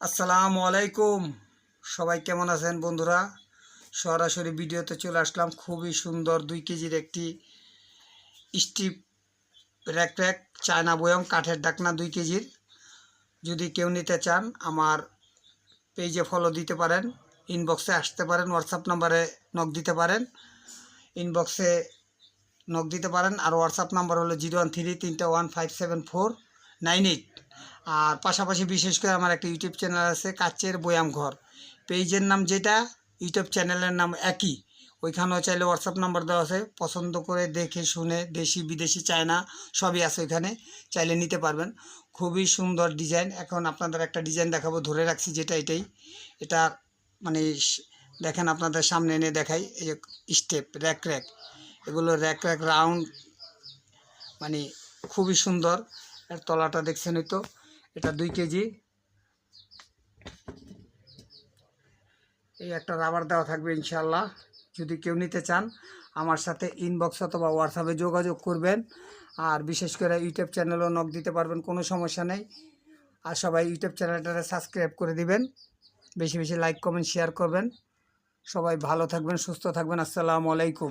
আসসালামু আলাইকুম। সবাই কেমন আছেন বন্ধুরা? সরাসরি ভিডিওতে চলে আসলাম খুবই সুন্দর দুই কেজির একটি স্টিপ র্যাক র্যাক চায়না বয়ম, কাঠের ডাকনা দুই কেজির। যদি কেউ নিতে চান, আমার পেজে ফলো দিতে পারেন ইনবক্সে আসতে পারেন হোয়াটসঅ্যাপ নাম্বারে নক দিতে পারেন। ইনবক্সে নক দিতে পারেন, আর হোয়াটসঅ্যাপ নাম্বার হলো জিরো ওয়ান থ্রি তিনটে one five seven four nine eight. আর পাশাপাশি বিশেষ করে আমার একটা ইউটিউব চ্যানেল আছে, কাচের বয়াম ঘর। পেজের নাম যেটা, ইউটিউব চ্যানেলের নাম একই। ওইখানেও চাইলে হোয়াটসঅ্যাপ নাম্বার দেওয়া আছে। পছন্দ করে দেখে শুনে, দেশি, বিদেশি, চায়না, সবই আছে ওইখানে। চাইলে নিতে পারবেন। খুবই সুন্দর ডিজাইন। এখন আপনাদের একটা ডিজাইন দেখাবো, ধরে রাখছি যেটা এটাই। এটা মানে দেখেন আপনাদের সামনে এনে দেখাই। এই যে স্টেপ, র্যাক র্যাক। এগুলো র্যাক র্যাক, রাউন্ড মানে খুবই সুন্দর। এর তলাটা দেখছেন তো এটা দুই কেজি। এই একটা রাবার দেওয়া থাকবে ইনশাল্লাহ যদি কেউ নিতে চান, আমার সাথে ইনবক্স অথবা হোয়াটসঅ্যাপে যোগাযোগ করবেন। আর বিশেষ করে ইউটিউব চ্যানেলও নক দিতে পারবেন, কোনো সমস্যা নেই। আর সবাই ইউটিউব চ্যানেলটাতে সাবস্ক্রাইব করে দিবেন। বেশি বেশি লাইক কমেন্ট শেয়ার করবেন। সবাই ভালো থাকবেন, সুস্থ থাকবেন। আসসালামু আলাইকুম।